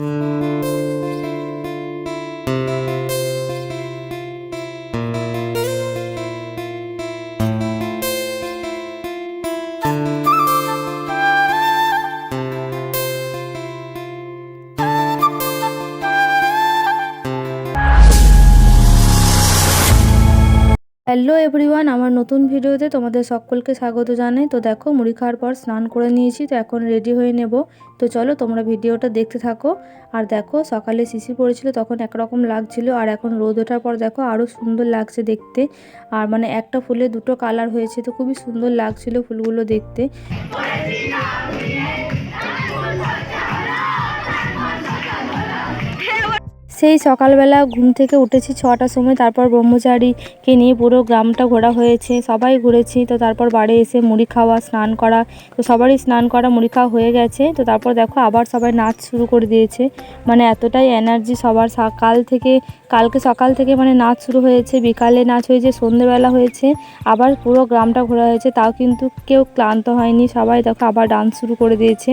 Mm-hmm. Hello everyone আমার নতুন ভিডিওতে তোমাদের সকলকে স্বাগত জানাই। তো দেখো, মুড়ি খাওয়ার পর স্নান করে নিয়েছি, তো এখন রেডি হয়ে নেব। তো চলো, তোমরা ভিডিওটা দেখতে থাকো। আর দেখো, সকালে শিশি পড়েছিল, তখন একরকম লাগছিল, আর এখন রোদ ওঠার পর দেখো আরও সুন্দর লাগছে দেখতে। আর মানে একটা ফুলে দুটো কালার হয়েছে, তো খুবই সুন্দর লাগছিল ফুলগুলো দেখতে। সেই সকালবেলা ঘুম থেকে উঠেছি ছটার সময়, তারপর ব্রহ্মচারীকে নিয়ে পুরো গ্রামটা ঘোরা হয়েছে, সবাই ঘুরেছি, তো তারপর বাড়ি এসে মুড়ি খাওয়া, স্নান করা, তো সবারই স্নান করা, মুড়ি খাওয়া হয়ে গেছে, তো তারপর দেখো আবার সবাই নাচ শুরু করে দিয়েছে মানে এতটাই এনার্জি সবার কাল থেকে, কালকে সকাল থেকে মানে নাচ শুরু হয়েছে, বিকালে নাচ হয়েছে, সন্ধেবেলা হয়েছে, আবার পুরো গ্রামটা ঘোরা হয়েছে, তাও কিন্তু কেউ ক্লান্ত হয়নি, সবাই দেখো আবার ডান্স শুরু করে দিয়েছে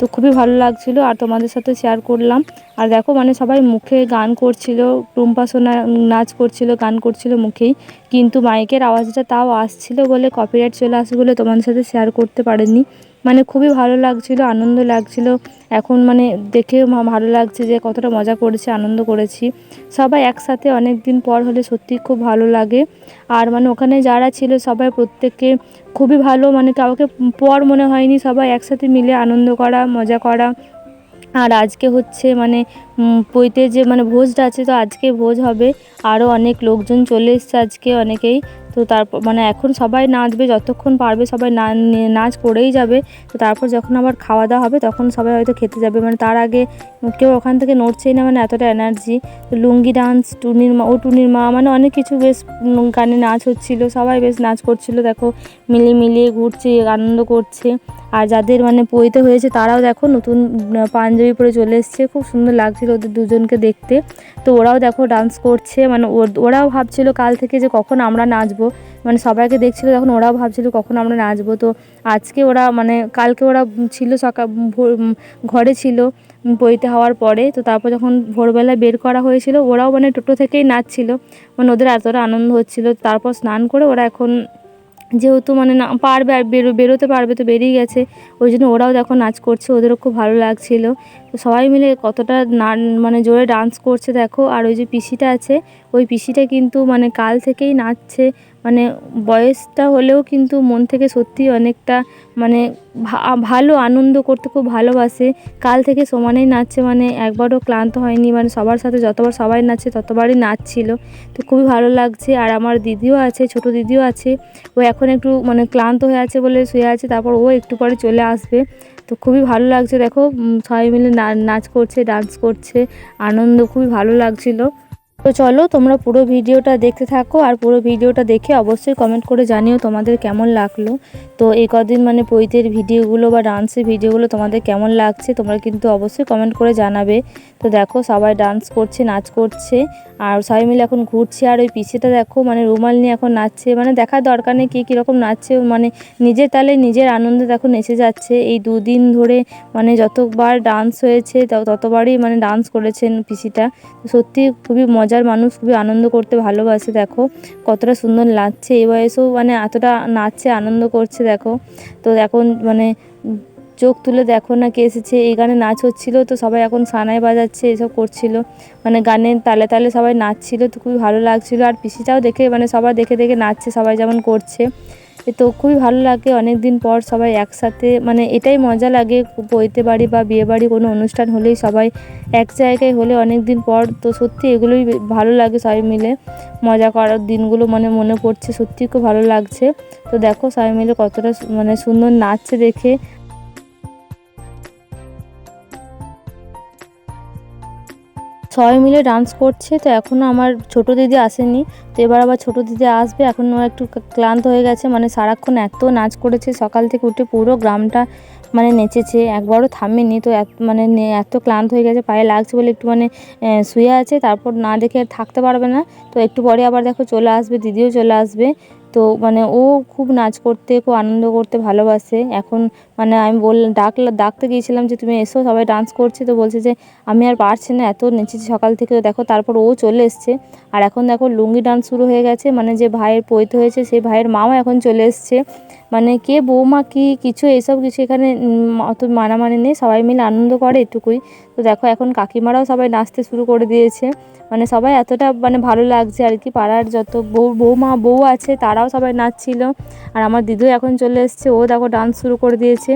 তো খুবই ভালো লাগছিল আর তোমাদের সাথে শেয়ার করলাম। আর দেখো মানে সবাই মুখে গান করছিল, টুম্পা সোনা নাচ করছিল, গান করছিল মুখেই। কিন্তু মাইকের আওয়াজটা তাও আসছিল বলে কপিরাইট চলে আসে বলে তোমাদের সাথে শেয়ার করতে পারেনি মানে খুবই ভালো লাগছিল, আনন্দ লাগছিল। এখন মানে দেখে ভালো লাগছে যে কতটা মজা করেছি, আনন্দ করেছি। সবাই একসাথে অনেক দিন পর হলে সত্যি খুব ভালো লাগে। আর মানে ওখানে যারা ছিল সবাই প্রত্যেককে খুবই ভালো মানে কাউকে পর মনে হয়নি, সবাই একসাথে মিলে আনন্দ করা, মজা করা। আর আজকে হচ্ছে মানে পৈতে যে মানে ভোজটা আছে, তো আজকে ভোজ হবে। আরও অনেক লোকজন চলে এসছে আজকে অনেকেই। তো তারপর মানে এখন সবাই নাচবে, যতক্ষণ পারবে সবাই নাচ করেই যাবে। তো তারপর যখন আবার খাওয়া দাওয়া হবে, তখন সবাই হয়তো খেতে যাবে। মানে তার আগে কেউ ওখান থেকে নড়ছেই না মানে এতটা এনার্জি লুঙ্গি ডান্স টুনির মা, ও টুনির মা মানে অনেক কিছু বেশ গানে নাচ হচ্ছিল, সবাই বেশ নাচ করছিল, দেখো। মিলিয়ে মিলিয়ে ঘুরছে, আনন্দ করছে। আর যাদের মানে পইতে হয়েছে, তারাও দেখো নতুন পাঞ্জাবি পরে চলে এসছে। খুব সুন্দর লাগছিল ওদের দুজনকে দেখতে। তো ওরাও দেখো ডান্স করছে মানে ওরাও ভাবছিল কাল থেকে যে কখন আমরা নাচবো। মানে সবাইকে দেখছিল, তখন ওরাও ভাবছিল কখন আমরা নাচবো। তো আজকে ওরা মানে কালকে ওরা ছিল সকাল ভোর ঘরে ছিল পইতে হওয়ার পরে। তো তারপর যখন ভোরবেলা বের করা হয়েছিল, ওরাও মানে টোটো থেকেই নাচছিল। মানে ওদের এতটা আনন্দ হচ্ছিল। তারপর স্নান করে ওরা এখন যেহেতু মানে না, পারবে আর বেরো, বেরোতে পারবে তো বেরিয়ে গেছে। ওই জন্য ওরাও দেখো নাচ করছে, ওদেরও খুব ভালো লাগছিল। সবাই মিলে কতটা না মানে জোরে ডান্স করছে দেখো, আর ওই যে পিসিটা আছে, ওই পিসিটা কিন্তু মানে কাল থেকেই নাচছে মানে বয়সটা হলেও কিন্তু মন থেকে সত্যি অনেকটা মানে ভালো, আনন্দ করতে খুব ভালোবাসে। কাল থেকে সমানেই নাচছে মানে একবারও ক্লান্ত হয়নি মানে সবার সাথে যতবার সবাই নাচছে, ততবারই নাচছিল। তো খুবই ভালো লাগছে, আর আমার দিদিও আছে, ছোট দিদিও আছে, ও এখন একটু মানে ক্লান্ত হয়ে আছে বলে শুয়ে আছে, তারপর ও একটু পরে চলে আসবে। তো খুবই ভালো লাগছে। দেখো সবাই মিলে নাচ করছে ডান্স করছে, আনন্দ, খুবই ভালো লাগছিল। তো চলো তোমরা পুরো ভিডিওটা দেখতে থাকো আর পুরো ভিডিওটা দেখে অবশ্যই কমেন্ট করে জানিও তোমাদের কেমন লাগল। তো এই কদিন মানে পৈতের ভিডিওগুলো বা ডান্সের ভিডিওগুলো তোমাদের কেমন লাগছে তোমরা কিন্তু অবশ্যই কমেন্ট করে জানাবে। তো দেখো সবাই ডান্স করছে, নাচ করছে আর সবাই মিলে এখন ঘুরছে আর ওই পিছিটা দেখো মানে রুমাল নিয়ে এখন নাচছে। মানে দেখার দরকার নেই কী কীরকম নাচছে মানে নিজের তালে নিজের আনন্দে দেখো নেচে যাচ্ছে। এই দুদিন ধরে মানে যতবার ডান্স হয়েছে ততবারই মানে ডান্স করেছেন পিসিটা। সত্যি খুবই মজার মানুষ খুবই আনন্দ করতে ভালোবাসে, দেখো। কতটা সুন্দর নাচছে। এ বয়সেও মানে এতটা নাচছে, আনন্দ করছে, দেখো। তো এখন মানে চোখ তুলে দেখো না কে এসেছে। এই গানে নাচ হচ্ছিল তো সবাই এখন সানায় বাজাচ্ছে, এসব করছিল। মানে গানের তালে তালে সবাই নাচছিল, তো খুবই ভালো লাগছিল। আর পিসিটাও দেখে মানে সবাই দেখে দেখে নাচছে, সবাই যেমন করছে। তো খুবই ভালো লাগে। অনেক দিন পর সবাই একসাথে মানে এটাই মজা লাগে বইতে বাড়ি বা বিয়ে বাড়ি কোনো অনুষ্ঠান হলেই সবাই এক জায়গায় হলে অনেক দিন পর তো সত্যি এগুলোই ভালো লাগে সবাই মিলে। মজা করার দিনগুলো মানে মনে পড়ছে সত্যি খুব ভালো লাগছে। তো দেখো সবাই মিলে কতটা মানে সুন্দর নাচছে দেখে। সবাই মিলে ডান্স করছে, তো এখনও আমার ছোট দিদি আসেনি, তো এবার আবার ছোট দিদি আসবে, এখন ও একটু ক্লান্ত হয়ে গেছে মানে সারাক্ষণ এত নাচ করেছে, সকাল থেকে উঠে পুরো গ্রামটা মানে নেচেছে, একবারও থামেনি, তো মানে এত ক্লান্ত হয়ে গেছে, পায়ে লাগছে বলে একটু মানে শুয়ে আছে, তারপর না দেখে থাকতে পারবে না, তো একটু পরে আবার দেখো চলে আসবে, দিদিও চলে আসবে তো মানে ও খুব নাচ করতে, খুব আনন্দ করতে ভালোবাসে। এখন মানে আমি বল, ডাকলা, ডাকতে গিয়েছিলাম যে, তুমি এসো, সবাই ডান্স করছে। তো বলছে যে, আমি আর পারছি না, এত নেচেছি সকাল থেকে। দেখো, তারপর ও চলে এসছে। আর এখন দেখো, লুঙ্গি ডান্স শুরু হয়ে গেছে। মানে যে ভাইয়ের পৈত হয়েছে, সেই ভাইয়ের মাও এখন চলে এসছে। মানে কে বৌমা কি কিছু, এইসব কিছু এখানে অত মানামানি নেই, সবাই মিলে আনন্দ করে এটুকুই। তো দেখো এখন কাকিমারাও সবাই নাচতে শুরু করে দিয়েছে। মানে সবাই এতটা মানে ভালো লাগছে আর কি, পাড়ার যত বউ, বৌমা, বউ আছে তারাও সবাই নাচছিল। আর আমার দিদিও এখন চলে এসছে, ও দেখো ডান্স শুরু করে দিয়েছে।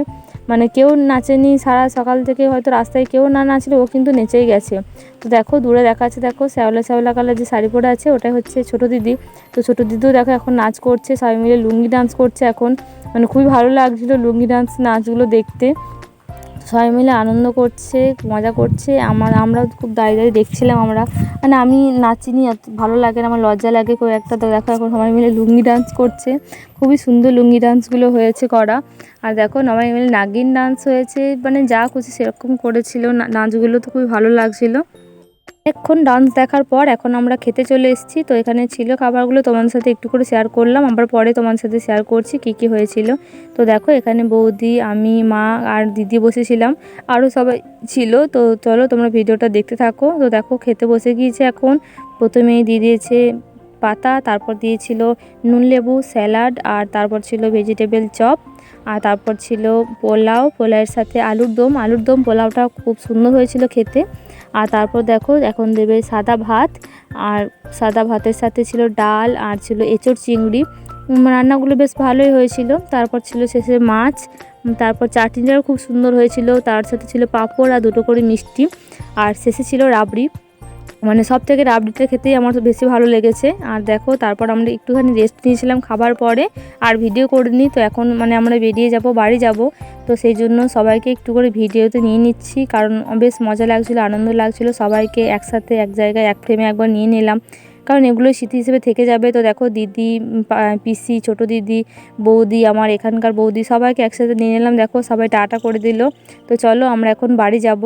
মানে কেউ নাচেনি, সারা সকাল থেকে হয়তো রাস্তায় কেউ না নাচলে ও কিন্তু নেচেই গেছে। তো দেখো, দূরে দেখা আছে দেখো, শ্যাওলা শ্যাওলা কালার যে শাড়ি পরে আছে, ওটাই হচ্ছে ছোটো দিদি। তো ছোটো দিদিও দেখো এখন নাচ করছে, সবাই মিলে লুঙ্গি ডান্স করছে এখন। মানে খুবই ভালো লাগছিল লুঙ্গি ডান্স নাচগুলো দেখতে। সবাই মিলে আনন্দ করছে, মজা করছে। আমার আমরাও খুব দাঁড়িয়ে দাঁড়িয়ে দেখছিলাম আমরা। মানে আমি নাচিনি ভালো লাগে না, আমার লজ্জা লাগে কেউ একটা। দেখো এখন সবাই মিলে লুঙ্গি ডান্স করছে। খুবই সুন্দর লুঙ্গি ডান্সগুলো হয়েছে করা। আর দেখো সবাই মিলে নাগিন ডান্স হয়েছে। মানে যা খুশি সেরকম করেছিল। নাচগুলো তো খুবই ভালো লাগছিল। অনেকক্ষণ ডান্স দেখার পর এখন আমরা খেতে চলে এসেছি। তো এখানে ছিল খাবারগুলো তোমার সাথে একটু করে শেয়ার করলাম। আবার পরে তোমার সাথে শেয়ার করছি কি কি হয়েছিল। তো দেখো এখানে বৌদি, আমি, মা আর দিদি বসেছিলাম। আরও সবাই ছিল। তো চলো তোমরা ভিডিওটা দেখতে থাকো। তো দেখো খেতে বসে গিয়েছে এখন। প্রথমেই দিয়ে দিয়েছে পাতা, তারপর দিয়েছিল নুন লেবু, স্যালাড, আর তারপর ছিল ভেজিটেবল চপ, আর তারপর ছিল পোলাও। পোলাওয়ের সাথে আলুর দম আলুর দম পোলাওটা খুব সুন্দর হয়েছিল খেতে। আর তারপর দেখো, এখন দেবে সাদা ভাত, আর সাদা ভাতের সাথে ছিল ডাল, আর ছিল এঁচড় চিংড়ি। রান্নাগুলো বেশ ভালোই হয়েছিল। তারপর ছিল শেষে মাছ তারপর চাটনিটাও খুব সুন্দর হয়েছিল। তার সাথে ছিল পাঁপড় আর দুটো করে মিষ্টি। আর শেষে ছিল রাবড়ি। মানে সব থেকে রাবড়িটা খেতেই আমার তো বেশি ভালো লেগেছে। আর দেখো, তারপর আমরা একটুখানি রেস্ট নিয়েছিলাম খাবার পরে, আর ভিডিও করিনি, তো এখন মানে আমরা বেরিয়ে যাব, বাড়ি যাব। তো সেই জন্য সবাইকে একটু করে ভিডিওতে নিয়ে নিচ্ছি, কারণ বেশ মজা লাগছিল, আনন্দ লাগছিল। সবাইকে একসাথে এক জায়গায়, এক ফ্রেমে একবার নিয়ে নিলাম। কারণ এগুলো স্মৃতি হিসেবে থেকে যাবে। তো দেখো, দিদি পিসি, ছোট দিদি, বৌদি, আমার এখানকার বৌদি, সবাইকে একসাথে নিয়ে নিলাম। দেখো, সবাই টাটা করে দিল। তো চলো, আমরা এখন বাড়ি যাব।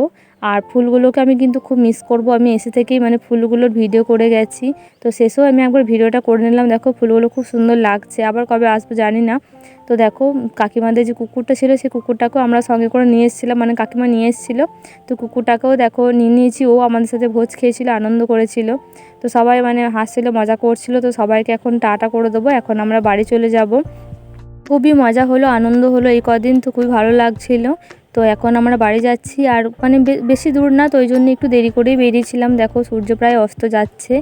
আর ফুলগুলোকে আমি কিন্তু খুব মিস করব। আমি এসে থেকেই মানে ফুলগুলোর ভিডিও করে গেছি। তো শেষেও আমি একবার ভিডিওটা করে নিলাম। দেখো ফুলগুলো খুব সুন্দর লাগছে। আবার কবে আসব জানি না। তো দেখো কাকিমাদের যে কুকুরটা ছিল, সেই কুকুরটাকেও আমরা সঙ্গে করে নিয়ে এসেছিলাম। মানে কাকিমা নিয়ে এসেছিল। তো কুকুরটাকেও দেখো নিয়ে নিয়েছি। ও আমাদের সাথে ভোজ খেয়েছিল, আনন্দ করেছিল। তো সবাই মানে হাসছিল, মজা করছিল। তো সবাইকে এখন টাটা করে দেবো। এখন আমরা বাড়ি চলে যাব। খুবই মজা হলো, আনন্দ হলো এই কদিন। তো খুবই ভালো লাগছিল। তো এখন আমরা বাড়ি যাচ্ছি আর মানে বেশি দূর না, তো ওই জন্য একটু দেরি করেই বেরিয়েছিলাম। দেখো সূর্য প্রায় অস্ত যাচ্ছে।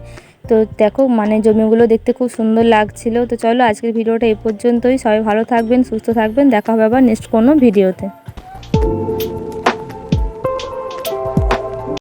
তো দেখো মানে জমিগুলো দেখতে খুব সুন্দর লাগছিল। তো চলো আজকের ভিডিওটা এই পর্যন্তই। সবাই ভালো থাকবেন, সুস্থ থাকবেন। দেখা হবে আবার নেক্সট কোনো ভিডিওতে।